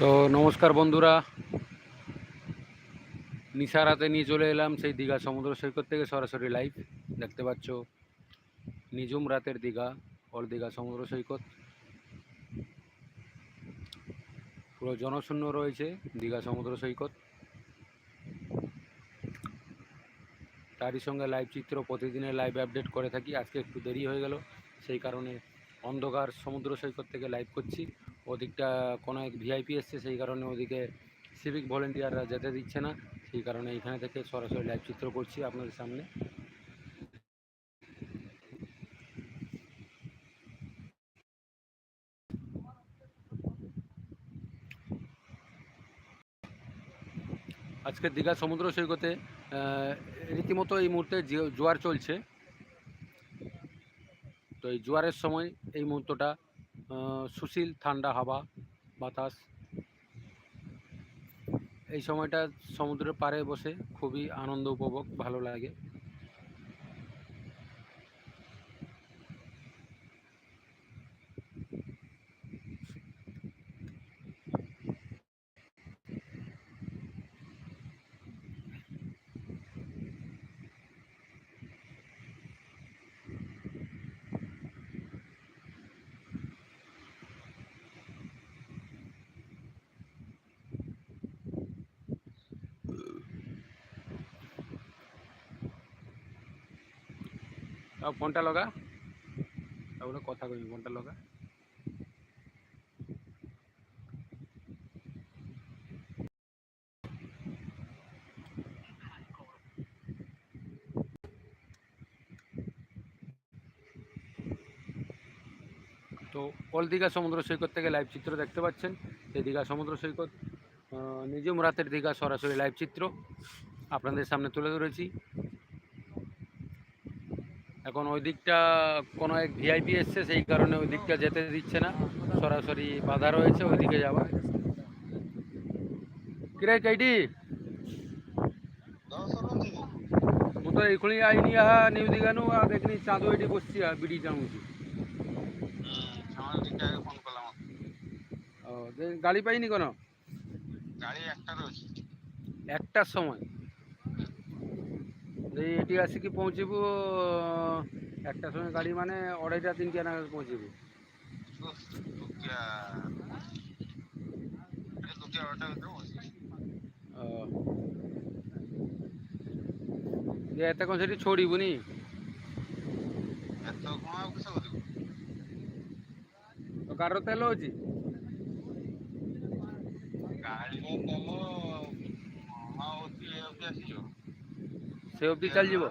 তো নমস্কার বন্ধুরা। নিশা রাতে নিয়ে চলে এলাম সেই দীঘা সমুদ্র সৈকত থেকে সরাসরি লাইভ দেখতে পাচ্ছ নিঝুম রাতের দীঘা অল দীঘা সমুদ্র সৈকত। পুরো জনশূন্য রয়েছে দীঘা সমুদ্র সৈকত। তারই সঙ্গে লাইভ চিত্র প্রতিদিনের লাইভ আপডেট করে থাকি। আজকে একটু দেরি হয়ে গেল, সেই কারণে অন্ধকার সমুদ্র সৈকত থেকে লাইভ করছি। ওদিকটা কোনো এক ভিআইপি এসছে, সেই কারণে ওদিকে সিভিক ভলেন্টিয়াররা যেতে দিচ্ছে না। সেই কারণে এখানে থেকে সরাসরি লাইভ চিত্র করছি আপনাদের সামনে। আজকে দীঘা সমুদ্র সৈকতে রীতিমতো এই মুহূর্তে জোয়ার চলছে। তো এই জোয়ারের সময় এই মুহূর্তটা সুশীল ঠান্ডা হাওয়া বাতাস। এই সময়টা সমুদ্রের পাড়ে বসে খুবই আনন্দ উপভোগ ভালো লাগে। ଆଉ ଫୋନ୍ଟା ଲଗା ଆଉ ଗୋଟେ କଥା କହିବି ଫୋନ୍ଟା ଲଗା তো অল দীঘা সমুদ্র সৈকত থেকে লাইভ চিত্র দেখতে পাচ্ছেন এই দীঘা সমুদ্র সৈকত আহ, নিজুম রাতের দীঘা সরাসরি লাইভ চিত্র আপনাদের সামনে তুলে ধরেছি এখন ওই দিকটা কোনো এক ভিআইপি এসছে সেই কারণে ওই দিকটা যেতে দিচ্ছে না। সরাসরি বাধা রয়েছে ওই দিকে যাওয়া। কিরে কেডি? હું તો એકલી આવીને આ નેવ દીગાનું આ દેખની ચાંદો એટી બસી આ બીડી જાઉં છું গাড়ি পাইনি কোনো? গাড়ি একটা রয়েছে। একটার সময়? এই এটি আসিকি পৌঁছিবু একটার সময় গাড়ি মানে অড়াইটা তিনটা নাগাদ পৌঁছিবু উফ, দুটিয়া এই দুটিয়া ওটা ভিতরে বসে ও। যে এত কোন সেটি ছড়িবুনি এত କଣ ଆଉ କିସ କରିବୁ তো কারোর তেল হচ্ছে সে অবধি চাল যাব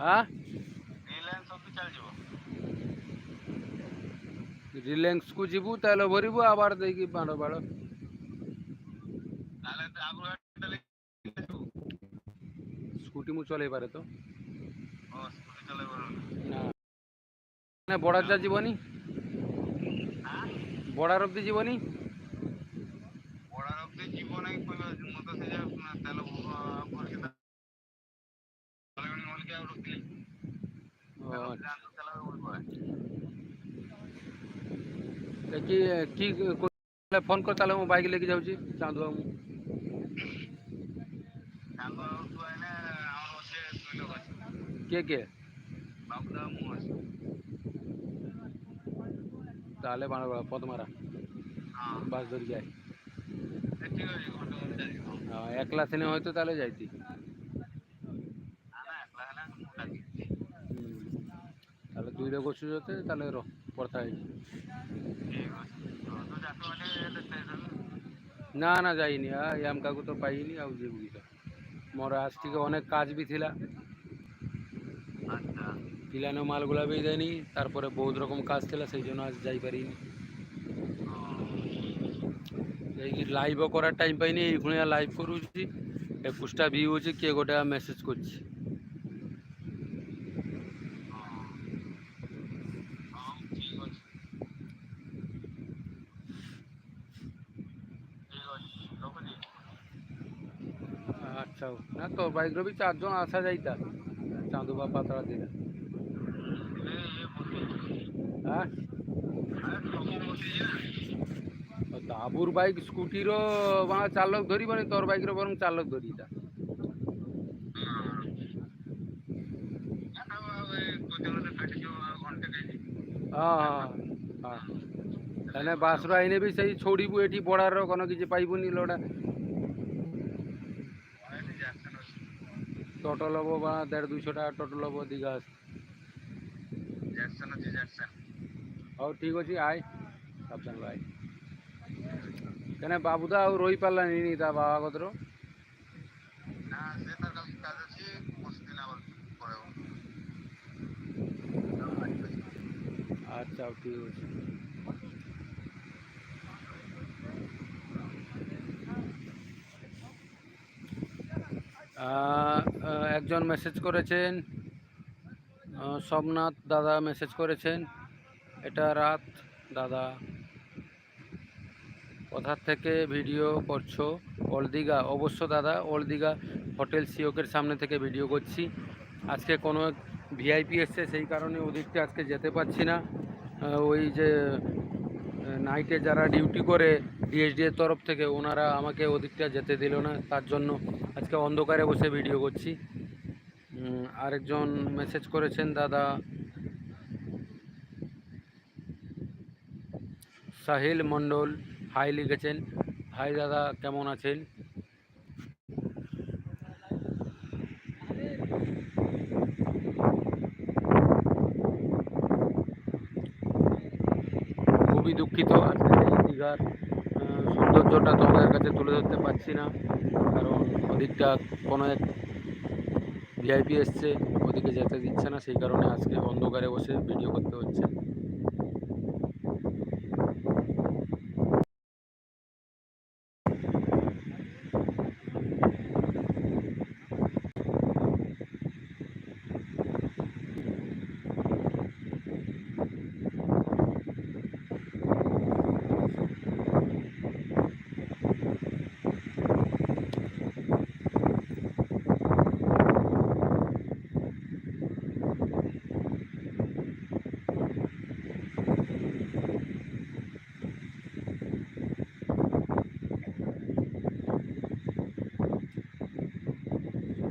হ্যাঁ? রিলায়েন্স কু যু তাহলে ভরবু আবার দেখি বাড় বাড়। স্কুটি মু চলাই পারে তো? না। বড়ার যা যাবনি হ্যাঁ? বড়ার অব্দি যাবনি কি কি ফোন কর তাহলে ମୁଁ ବାଇକ୍ ନେଇକି ଯାଉଛି ଚାନ୍ଦୁ ବାବୁ। କିଏ କିଏ? তাহলে বাংলা পদমারা বাস ধরি যাই একলা সিনে হয়তো তাহলে যাইতি তাহলে দুই রকম তাহলে পড়তা হয়েছে না না যাইনি এম কাকু তো পাইনি ଆଉ ଯିବୁ କି ମୋର ଆଜି ଟିକେ ଅନେକ କାଜ ବି ଥିଲା ପିଲାନେ ମାଲଗୁଲା ବି ଯାଇନି ତାରପରେ ବହୁତ ରକମ କାଜ ଥିଲା ସେଇ জন্য ଆଜି ଯାଇପାରିନି ଯାଇକି ଲାଇଭ করার টাইম পাইনি এই ভুঁড়িয়া লাইভ করুছি একুশটা ভিউ হচ্ছে কে গোটা মেসেজ করছে তো বাইক রবি চারজন আসা যাইতা। চাঁদু বা পাতলা দিলে। হ্যাঁ? বাইক স্কুটির মানে চার লোক তোর বাইকর বরং চালক ধরি তা হ্যাঁ, হ্যাঁ, হ্যাঁ। বাসর আইনে বি সেই ছড়িবু, এটি বড়ার কোনো কিছু পাইবুনি লোটা টোটো লব বা দেড় দুইশো টাকা টোটো লব দীঘা ହଉ ଠିକ୍ ଅଛି ଆଏ ସାବଧାନ ଆଏ କେନେ ବାବୁଦା ଆଉ ରହିପାରିଲାନି ତା ବାବା କତର আচ্ছা ହଉ ଠିକ୍ ଅଛି একজন মেসেজ করেছেন সোমনাথ দাদা মেসেজ করেছেন, এটা রাত, দাদা। কোথার থেকে ভিডিও করছ? অলদিঘা। অবশ্য দাদা, অলদিঘা হোটেল সিওকের সামনে থেকে ভিডিও করছি। আজকে কোনো ভিআইপি এসছে, সেই কারণে ওদিকটা আজকে যেতে পারছি না। ওই যে নাইটে যারা ডিউটি করে ডিএসডি এর তরফ থেকে ওনারা আমাকে ওদিকটা যেতে দিল না, তার জন্য আজকে অন্ধকারে বসে ভিডিও করছি। আরেকজন মেসেজ করেছেন, দাদা সাহিল মণ্ডল হাই লিখেছেন। হাই দাদা, কেমন আছেন? খুবই দুঃখিত, আজকে দীঘার সৌন্দর্যটা তোমাদের কাছে তুলে ধরতে পারছি না, কারণ ওদিকটা কোনো এক ভিআইপি এসছে, ওদিকে যেতে দিচ্ছে না, সেই কারণে আজকে অন্ধকারে বসে ভিডিও করতে হচ্ছে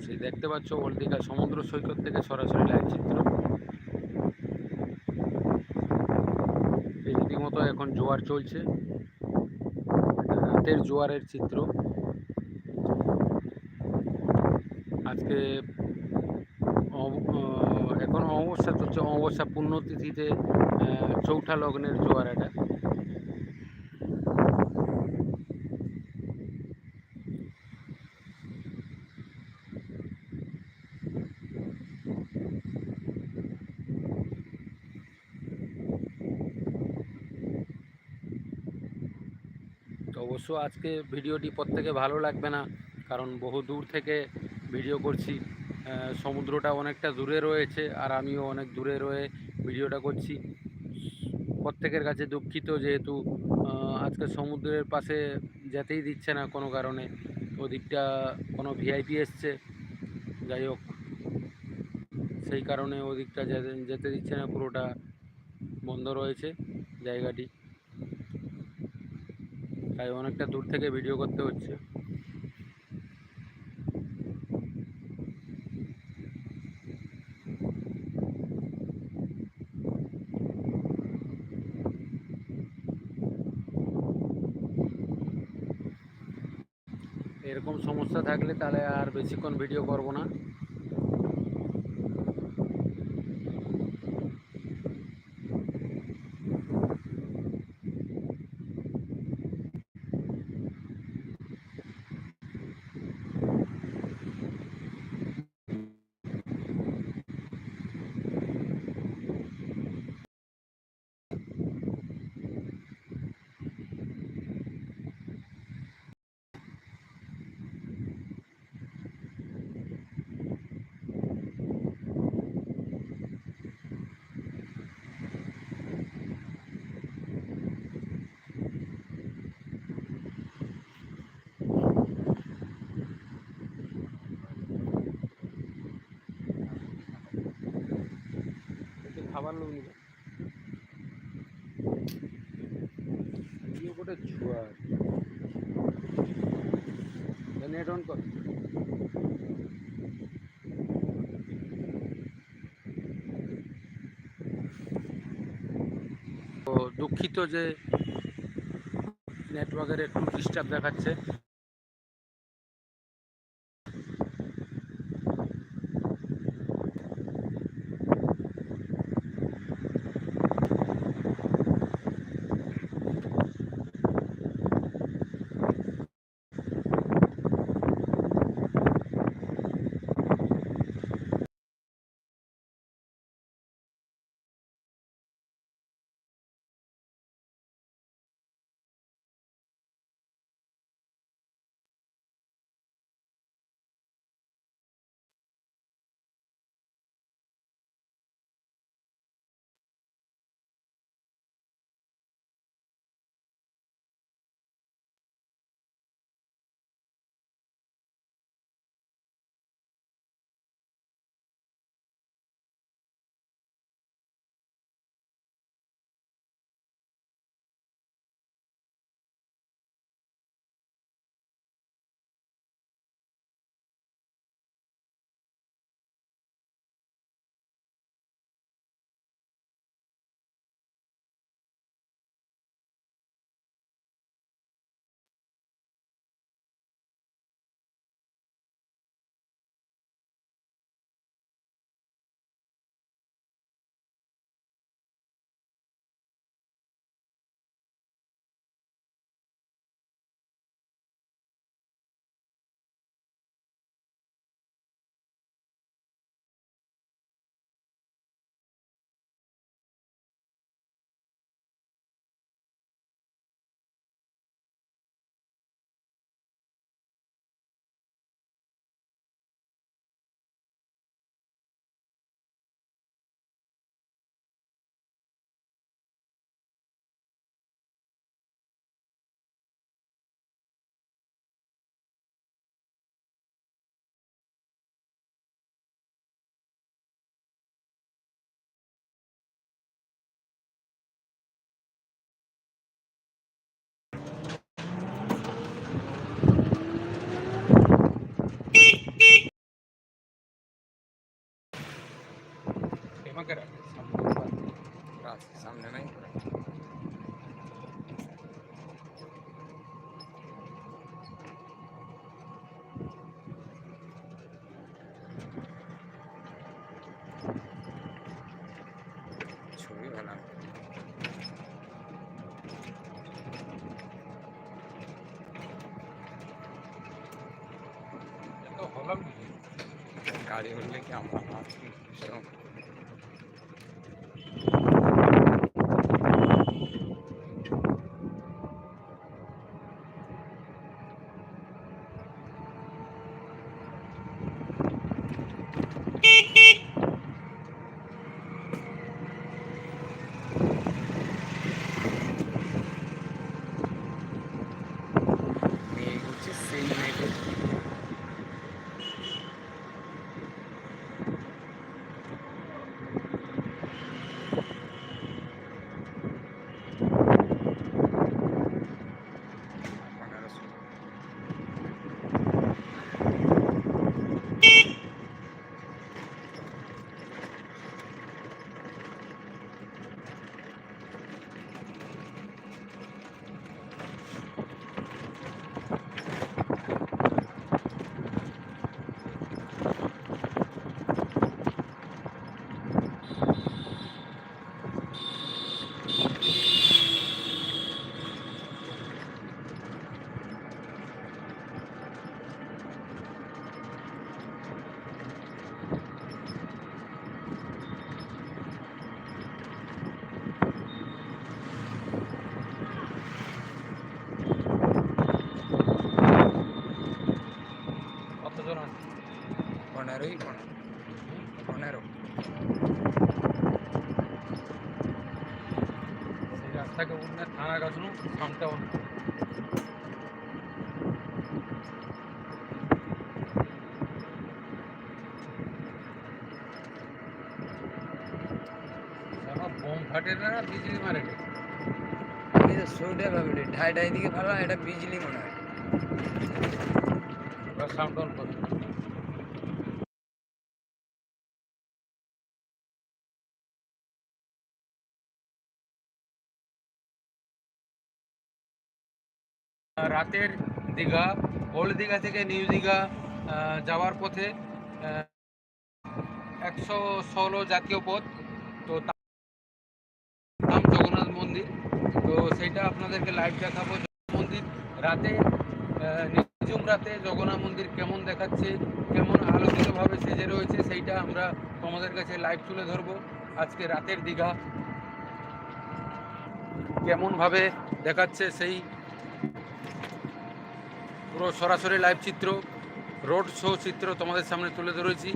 সেই দেখতে পাচ্ছ ওল্ড দীঘা সমুদ্র সৈকত থেকে সরাসরি লাইভ চিত্র রীতিমতো এখন জোয়ার চলছে। রাতের জোয়ারের চিত্র। আজকে এখন অমাবস্যা চলছে। অমাবস্যা পুণ্যতিথিতে আহ, চৌঠা লগ্নের জোয়ার এটা তো অবশ্য আজকে ভিডিওটি প্রত্যেকে ভালো লাগবে না, কারণ বহু দূর থেকে ভিডিও করছি। সমুদ্রটা অনেকটা দূরে রয়েছে আর আমিও অনেক দূরে রয়ে ভিডিওটা করছি। প্রত্যেকের কাছে দুঃখিত যেহেতু আজকে সমুদ্রের পাশে যেতেই দিচ্ছে না কোনো কারণে। ওদিকটা কোনো ভিআইপি এসছে, যাই হোক, সেই কারণে ওদিকটা যেতে দিচ্ছে না, পুরোটা বন্ধ রয়েছে জায়গাটি। তাই অনেকটা দূর থেকে ভিডিও করতে হচ্ছে। এরকম সমস্যা থাকলে তাহলে আর বেশিক্ষণ ভিডিও করব না একটু খাবার লোক নিবে আবার নেট অন কর। তো দুঃখিত যে নেটওয়ার্কের একটু ডিস্টার্ব দেখাচ্ছে। সামনে নাই ছবি ভালো হলাম গাড়ি উঠলে কি আমরা নাচি সেরকম মেঘ হচ্ছে সেই মেঘের পনেরোশো কতজন আছে পনেরোই পনেরো। পনেরো। রাস্তাকে উঠলে থানা গাছনো সামটা বোম ফাটে না বিজলি মারে? আমি তো সৌটা ভাবলি ঢাই ঢাই দিকে ভালো এটা বিজলি মনে হয়। সাউন্ড রাতের দীঘা, ওল্ড দীঘা থেকে নিউ দীঘা যাওয়ার পথে একশো ষোলো জাতীয় পথ। তো নাম জগন্নাথ মন্দির। তো সেইটা আপনাদেরকে লাইভ দেখাবো। মন্দির রাতে নিঝুম রাতে জগন্নাথ মন্দির কেমন দেখাচ্ছে, কেমন আলোকিতভাবে সেজে রয়েছে, সেইটা আমরা তোমাদের কাছে লাইভ তুলে ধরবো। আজকে রাতের দীঘা কেমনভাবে দেখাচ্ছে সেই পুরো সরাসরি লাইভ চিত্র রোড শো চিত্র তোমাদের সামনে তুলে ধরেছি।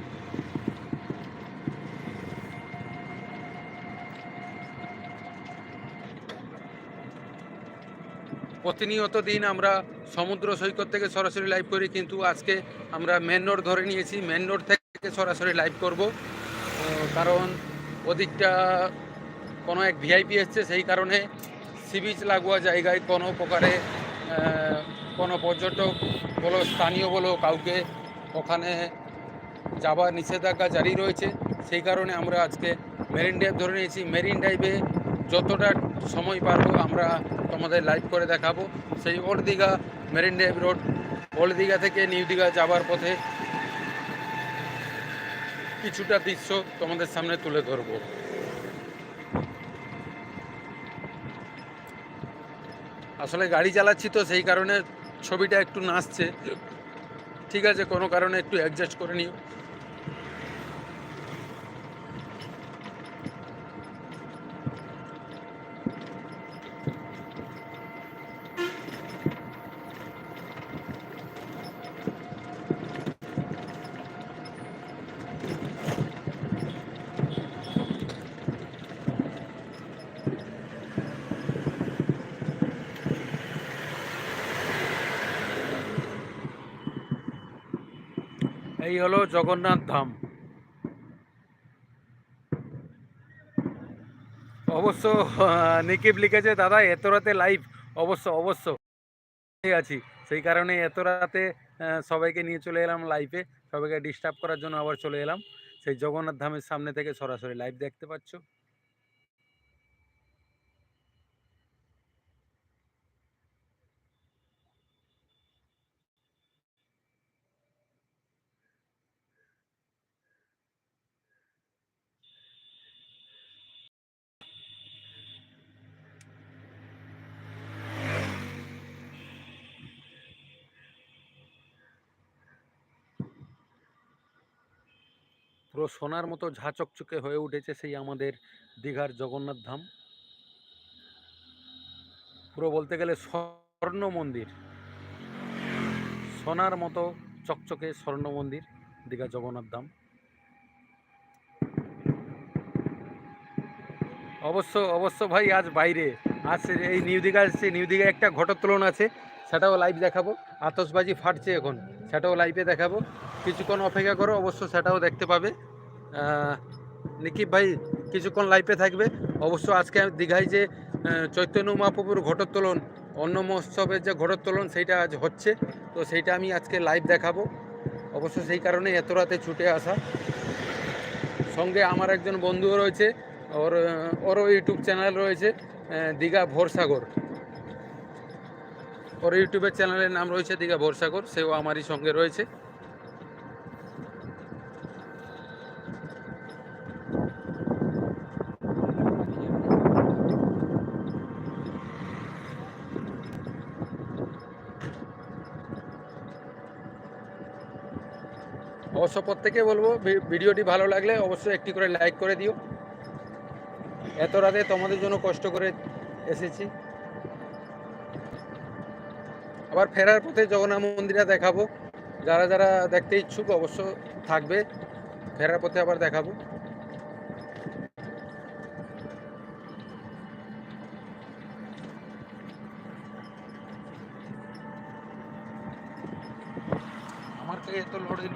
প্রতিনিয়ত দিন আমরা সমুদ্র সৈকত থেকে সরাসরি লাইভ করি, কিন্তু আজকে আমরা মেন রোড ধরে নিয়েছি। মেন রোড থেকে সরাসরি লাইভ করব। কারণ ওদিকটা কোনো এক ভিআইপি এসছে, সেই কারণে সি বিচ লাগোয়া জায়গায় কোনো প্রকারে কোনো পর্যটক বলো, স্থানীয় বলো, কাউকে ওখানে যাওয়ার নিষেধাজ্ঞা জারি রয়েছে, সেই কারণে আমরা আজকে মেরিন ড্রাইভ ধরে নিয়েছি। মেরিন ড্রাইভে যতটা সময় পারব আমরা তোমাদের লাইভ করে দেখাবো। সেই old Digha marine drive road old Digha থেকে নিউ দীঘা যাওয়ার পথে কিছুটা দৃশ্য তোমাদের সামনে তুলে ধরবো। আসলে গাড়ি চালাচ্ছি তো, সেই কারণে ছবিটা একটু নাচছে। ঠিক আছে কোনো কারণে একটু অ্যাডজাস্ট করে নিও। এই হলো জগন্নাথ ধাম। অবশ্য নিকিপ লিখেছে, দাদা, এত রাতে লাইভ অবশ্য অবশ্য। আছি। সেই কারণে এত রাতে সবাইকে নিয়ে চলে এলাম লাইভে সবাইকে ডিস্টার্ব করার জন্য আবার চলে এলাম। সেই জগন্নাথ ধামের সামনে থেকে সরাসরি লাইভ দেখতে পাচ্ছ। পুরো সোনার মতো ঝাঁচকচকে হয়ে উঠেছে সেই আমাদের দীঘার জগন্নাথ ধাম। পুরো বলতে গেলে স্বর্ণ মন্দির। সোনার মতো চকচকে স্বর্ণ মন্দির দীঘা জগন্নাথ ধাম। অবশ্য অবশ্য ভাই আজ বাইরে। আজ এই নিউ দীঘা এসছে নিউ দীঘা একটা ঘটোত্তোলন আছে, সেটাও লাইভ দেখাবো। আতসবাজি ফাটছে এখন, সেটাও লাইভে দেখাবো। কিছুক্ষণ অপেক্ষা করো, অবশ্য সেটাও দেখতে পাবে। নিকিব ভাই কিছুক্ষণ লাইভে থাকবে। অবশ্য আজকে দীঘায় যে চৈতন্য মহাপ্রভুর ঘটোত্তোলন, অন্ন মহোৎসবের যে ঘটোত্তোলন, সেইটা আজ হচ্ছে। তো সেইটা আমি আজকে লাইভ দেখাবো। অবশ্য সেই কারণে এত রাতে ছুটে আসা। সঙ্গে আমার একজন বন্ধুও রয়েছে, ওর ওরও ইউটিউব চ্যানেল রয়েছে দীঘা ভোরসাগর। ওর ইউটিউবের চ্যানেলের নাম রয়েছে দীঘা ভোরসাগর, সেও আমারই সঙ্গে রয়েছে। অবশ্য প্রত্যেকে বলব ভিডিওটি ভালো লাগলে অবশ্যই একটি করে লাইক করে দিও। এত রাতে তোমাদের জন্য কষ্ট করে এসেছি। আবার ফেরার পথে জগন্নাথ মন্দিরে দেখাবো। যারা যারা দেখতে ইচ্ছুক অবশ্য থাকবে, ফেরার পথে আবার দেখাবো আমার থেকে এত লোড দিল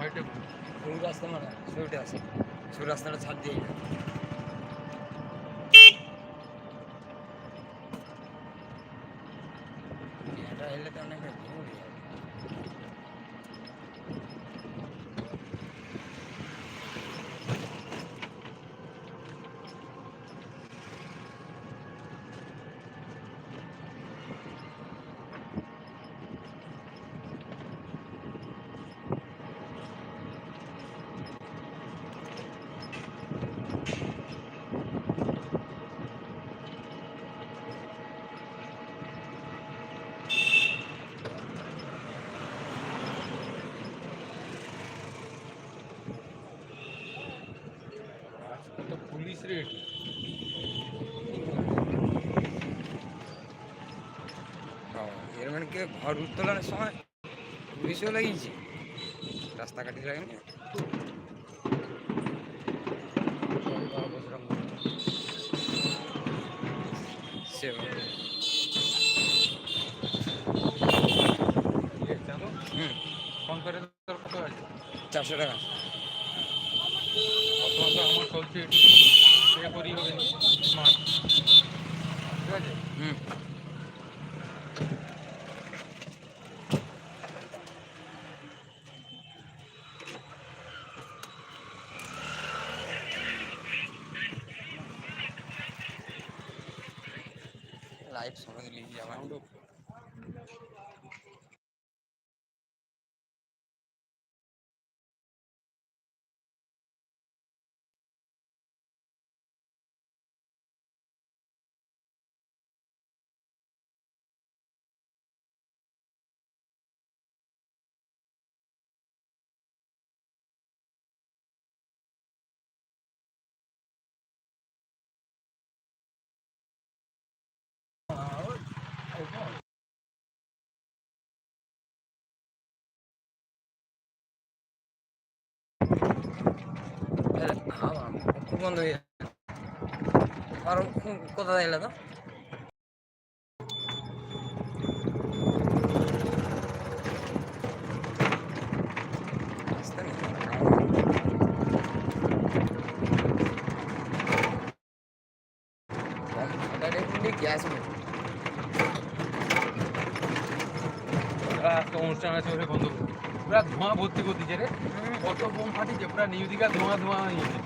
লাইফটা সরু রাস্তা মানে সরুটা আছে। সুই রাস্তাটা ছাড় দিয়ে এটা এলে তো অনেক ভিড় হয়ে যাবে। আজকে তো পুলিশ রেড এর ঘর উত্তোলনের সময় পুলিশও লাগিয়েছে। রাস্তা কাটি লাগেনি চারশো টাকা। আমার চলছে সে করি হবে স্মার্ট ঠিক আছে হুম লাইভ সময় নিয়ে যাওয়া বন্ধ হয়ে আর কোথায় এলে তো? গ্যাস অনুষ্ঠান আছে করে পুরা ধোঁয়া ভর্তি করে রে। কত বোম ফাটিছে পুরা নিউ দিঘা ধোঁয়া ধোঁয়া হয়ে গেছে।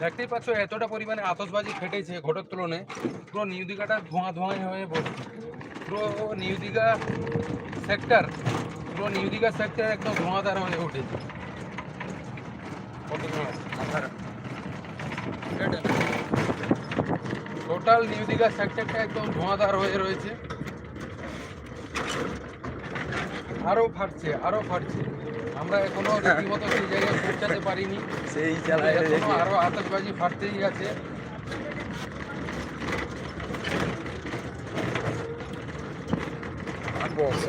দেখতেই পাচ্ছ এতটা পরিমাণে আতসবাজি ফেটেছে ঘটোত্তোলনে পুরো নিউ দীঘাটা ধোঁয়া ধোঁয়া হয়ে পড়ছে পুরো নিউ দীঘা সেক্টর পুরো নিউ দীঘা সেক্টর একদম ধোঁয়াদার হয়ে উঠেছে। টোটাল নিউ দীঘা সেক্টরটা একদম ধোঁয়াদার হয়ে রয়েছে। আরও ফাটছে আরও ফাটছে। আমরা এখনও রীতিমতো সেই জায়গায় পৌঁছাতে পারিনি। সেই আরও আরও আতশবাজি ফাটতেই আছে। বক্স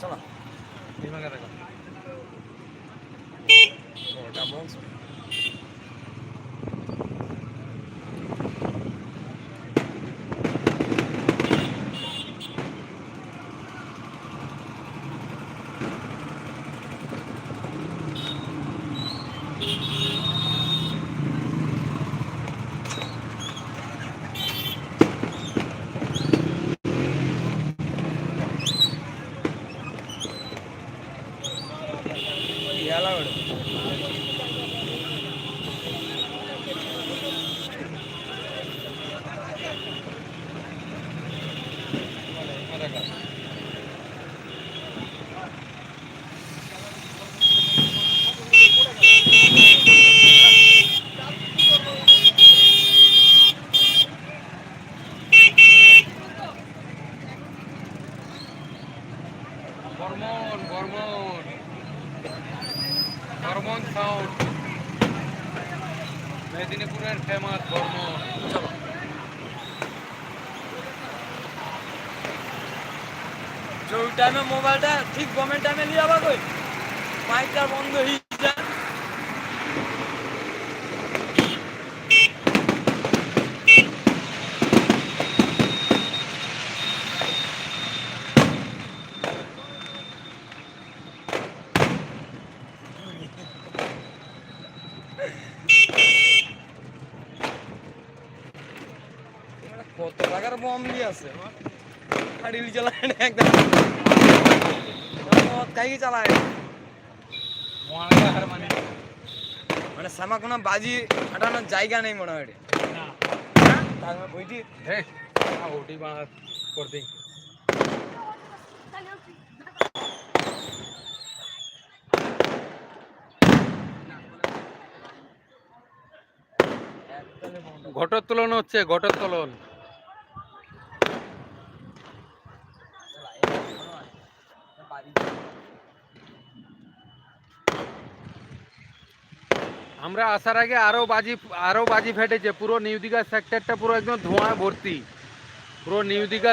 চলো। ওটা বক্স বম দিয়ে আছে। গাড়ি চালায় না, একদম। খাই চালায়। মানে সামা কোনো বাজি ফাটানোর জায়গা নেই মনে হয় হে ওটি বানাত করতে ঘটোত্তোলন হচ্ছে, ঘটোত্তোলন। আমরা আসার আগে আরও বাজি আরও বাজি ফেটেছে, পুরো নিউ দীঘা সেক্টরটা পুরো একদম ধোঁয়া ভর্তি। পুরো নিউ দীঘা